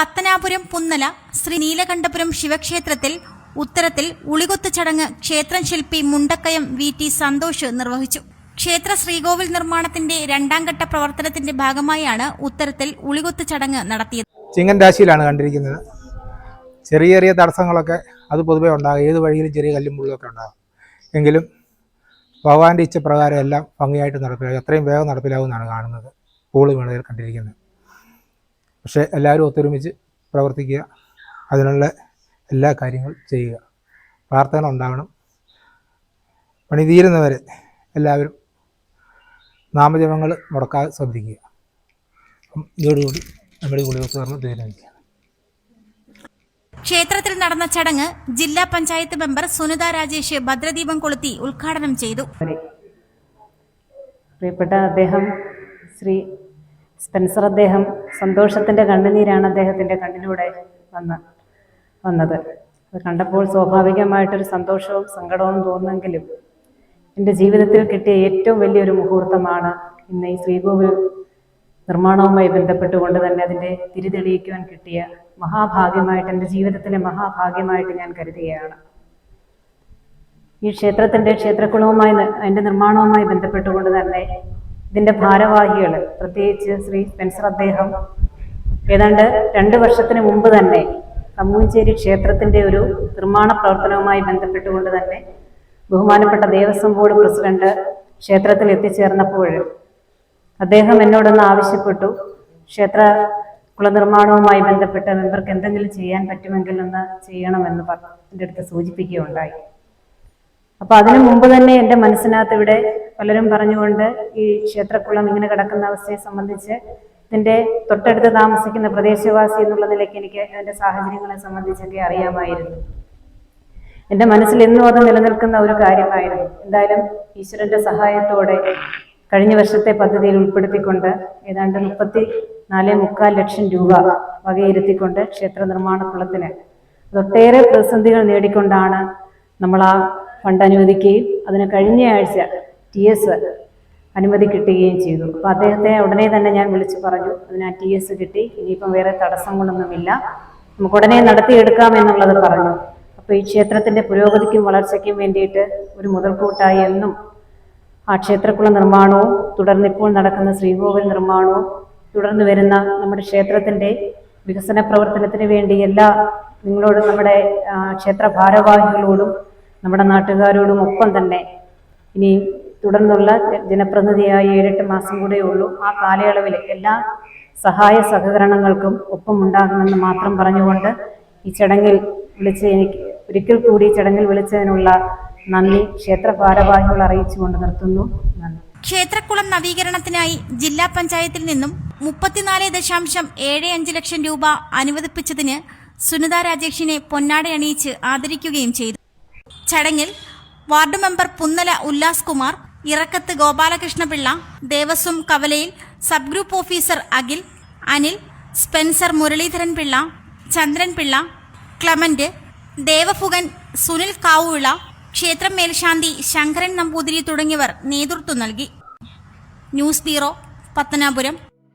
പത്തനാപുരം പുന്നല ശ്രീ നീലകണ്ഠപുരം ശിവക്ഷേത്രത്തിൽ ഉത്തരത്തിൽ ഉളികൊത്ത് ചടങ്ങ് ക്ഷേത്രം ശില്പി മുണ്ടക്കയം വി ടി സന്തോഷ് നിർവഹിച്ചു. ക്ഷേത്ര ശ്രീകോവിൽ നിർമ്മാണത്തിന്റെ രണ്ടാം ഘട്ട പ്രവർത്തനത്തിന്റെ ഭാഗമായാണ് ഉത്തരത്തിൽ ഉളികൊത്ത് ചടങ്ങ് നടത്തിയത്. ചിങ്ങൻ രാശിയിലാണ് കണ്ടിരിക്കുന്നത്. ചെറിയ ചെറിയ തടസ്സങ്ങളൊക്കെ അത് പൊതുവെ ഉണ്ടാകും. ഏത് വഴിയിലും ചെറിയ കല്ലും മുള്ളൊക്കെ ഉണ്ടാകും. എങ്കിലും ഭഗവാന്റെ ഇച്ഛപ്രകാരം എല്ലാം ഭംഗിയായിട്ട് നടപ്പിലാകും. എത്രയും വേഗം നടപ്പിലാകുമെന്നാണ് കാണുന്നത്. പൂൾ വീണതിൽ കണ്ടിരിക്കുന്നത്. പക്ഷേ എല്ലാവരും ഒത്തൊരുമിച്ച് പ്രവർത്തിക്കുക. അതിനുള്ള എല്ലാ കാര്യങ്ങളും ചെയ്യുക. പ്രാർത്ഥന ഉണ്ടാവണം. പണി തീരുന്നവരെ എല്ലാവരും നാമജപങ്ങൾ മുടക്കാതെ ശ്രദ്ധിക്കുക. അപ്പം ഇതോടുകൂടി നമ്മുടെ കർമ്മം തീരുമാനിക്കുക ക്ഷേത്രത്തിൽ നടന്ന ചടങ്ങ് ജില്ലാ പഞ്ചായത്ത് മെമ്പർ സുനിത രാജേഷ് ഭദ്രദീപം കൊളുത്തി ഉദ്ഘാടനം ചെയ്തു. പ്രിയപ്പെട്ട അദ്ദേഹം ശ്രീ സ്പെൻസർ അദ്ദേഹം സന്തോഷത്തിന്റെ കണ്ണുനീരാണ് അദ്ദേഹത്തിന്റെ കണ്ണിലൂടെ വന്ന് വന്നത്. അത് കണ്ടപ്പോൾ സ്വാഭാവികമായിട്ടൊരു സന്തോഷവും സങ്കടവും തോന്നുമെങ്കിലും എന്റെ ജീവിതത്തിൽ കിട്ടിയ ഏറ്റവും വലിയൊരു മുഹൂർത്തമാണ് ഇന്ന് ഈ ശ്രീകോവിൽ നിർമ്മാണവുമായി ബന്ധപ്പെട്ടുകൊണ്ട് തന്നെ അതിന്റെ തിരിതെളിയിക്കുവാൻ കിട്ടിയ മഹാഭാഗ്യമായിട്ട് എന്റെ ജീവിതത്തിലെ മഹാഭാഗ്യമായിട്ട് ഞാൻ കരുതുകയാണ്. ഈ ക്ഷേത്രത്തിന്റെ ക്ഷേത്രക്കുളവുമായി അതിന്റെ നിർമ്മാണവുമായി ബന്ധപ്പെട്ടുകൊണ്ട് തന്നെ ഇതിന്റെ ഭാരവാഹികൾ പ്രത്യേകിച്ച് ശ്രീ സ്പെൻസർ അദ്ദേഹം. ഏതാണ്ട് രണ്ട് വർഷത്തിന് മുമ്പ് തന്നെ കമ്മൂഞ്ചേരി ക്ഷേത്രത്തിന്റെ ഒരു നിർമ്മാണ പ്രവർത്തനവുമായി ബന്ധപ്പെട്ടുകൊണ്ട് തന്നെ ബഹുമാനപ്പെട്ട ദേവസ്വം ബോർഡ് പ്രസിഡന്റ് ക്ഷേത്രത്തിൽ എത്തിച്ചേർന്നപ്പോൾ അദ്ദേഹം എന്നോടൊന്ന് ആവശ്യപ്പെട്ടു ക്ഷേത്ര കുളനിർമ്മാണവുമായി ബന്ധപ്പെട്ട് മെമ്പർക്ക് എന്തെങ്കിലും ചെയ്യാൻ പറ്റുമെങ്കിൽ ഒന്ന് ചെയ്യണമെന്ന് എന്റെ അടുത്ത് സൂചിപ്പിക്കുകയുണ്ടായി. അപ്പൊ അതിനു മുമ്പ് തന്നെ എന്റെ മനസ്സിനകത്ത് ഇവിടെ പലരും പറഞ്ഞുകൊണ്ട് ഈ ക്ഷേത്രക്കുളം ഇങ്ങനെ കിടക്കുന്ന അവസ്ഥയെ സംബന്ധിച്ച് ഇതിന്റെ തൊട്ടടുത്ത് താമസിക്കുന്ന പ്രദേശവാസി എന്നുള്ള നിലയ്ക്ക് എനിക്ക് അതിന്റെ സാഹചര്യങ്ങളെ സംബന്ധിച്ചൊക്കെ അറിയാമായിരുന്നു. എന്റെ മനസ്സിൽ എന്നും അത് നിലനിൽക്കുന്ന ഒരു കാര്യമായിരുന്നു. എന്തായാലും ഈശ്വരന്റെ സഹായത്തോടെ കഴിഞ്ഞ വർഷത്തെ പദ്ധതിയിൽ ഉൾപ്പെടുത്തിക്കൊണ്ട് ഏതാണ്ട് മുപ്പത്തി നാല് മുക്കാൽ ലക്ഷം രൂപ വകയിരുത്തിക്കൊണ്ട് ക്ഷേത്ര നിർമ്മാണ കുളത്തിന് അതൊട്ടേറെ പ്രതിസന്ധികൾ നേടിക്കൊണ്ടാണ് നമ്മൾ ആ ഫണ്ട് അനുവദിക്കുകയും അതിന് കഴിഞ്ഞ ആഴ്ച ടി എസ് അനുമതി കിട്ടുകയും ചെയ്തു. അപ്പോൾ അദ്ദേഹത്തെ ഉടനെ തന്നെ ഞാൻ വിളിച്ചു പറഞ്ഞു അതിന് ആ ടി എസ് കിട്ടി ഇനിയിപ്പം വേറെ തടസ്സങ്ങളൊന്നുമില്ല. നമുക്ക് ഉടനെ നടത്തിയെടുക്കാം എന്നുള്ളത് പറഞ്ഞു. അപ്പോൾ ഈ ക്ഷേത്രത്തിന്റെ പുരോഗതിക്കും വളർച്ചയ്ക്കും വേണ്ടിയിട്ട് ഒരു മുതൽക്കൂട്ടായി എന്നും ആ ക്ഷേത്രക്കുള നിർമ്മാണവും തുടർന്ന് ഇപ്പോൾ നടക്കുന്ന ശ്രീകോവിൽ നിർമ്മാണവും തുടർന്ന് വരുന്ന നമ്മുടെ ക്ഷേത്രത്തിന്റെ വികസന പ്രവർത്തനത്തിന് വേണ്ടി എല്ലാ നിങ്ങളോടും നമ്മുടെ ക്ഷേത്ര ഭാരവാഹികളോടും നമ്മുടെ നാട്ടുകാരോടും ഒപ്പം തന്നെ ഇനി തുടർന്നുള്ള ജനപ്രതിനിധിയായ ഏഴെട്ട് മാസം കൂടെ ഉള്ളൂ. ആ കാലയളവിൽ എല്ലാ സഹായ സഹകരണങ്ങൾക്കും ഒപ്പം ഉണ്ടാകുമെന്ന് മാത്രം പറഞ്ഞുകൊണ്ട് ഈ ചടങ്ങിൽ വിളിച്ച് എനിക്ക് ഒരിക്കൽ കൂടി ചടങ്ങിൽ വിളിച്ചതിനുള്ള നന്ദി. ക്ഷേത്ര ഭാരവാഹികൾ അറിയിച്ചുകൊണ്ട് നിർത്തുന്നു. നന്ദി. ക്ഷേത്രക്കുളം നവീകരണത്തിനായി ജില്ലാ പഞ്ചായത്തിൽ നിന്നും മുപ്പത്തിനാല് ദശാംശം ഏഴ് അഞ്ച് ലക്ഷം രൂപ അനുവദിപ്പിച്ചതിന് സുനിത രാജേഷിനെ പൊന്നാടയണിയിച്ച് ആദരിക്കുകയും ചെയ്തു. ചടങ്ങിൽ വാർഡ് മെമ്പർ പുന്നല ഉല്ലാസ് കുമാർ ഇറക്കത്ത് ഗോപാലകൃഷ്ണപിള്ള ദേവസ്വം കവലയിൽ sub group officer Akhil Anil Spencer Muraleedharan Pillai Chandran Pillai Clement ദേവഫുഗൻ Sunil Kavuvila ക്ഷേത്രം മേൽശാന്തി ശങ്കരൻ നമ്പൂതിരി തുടങ്ങിയവർ നേതൃത്വം നൽകി. News bureau Pathanapuram.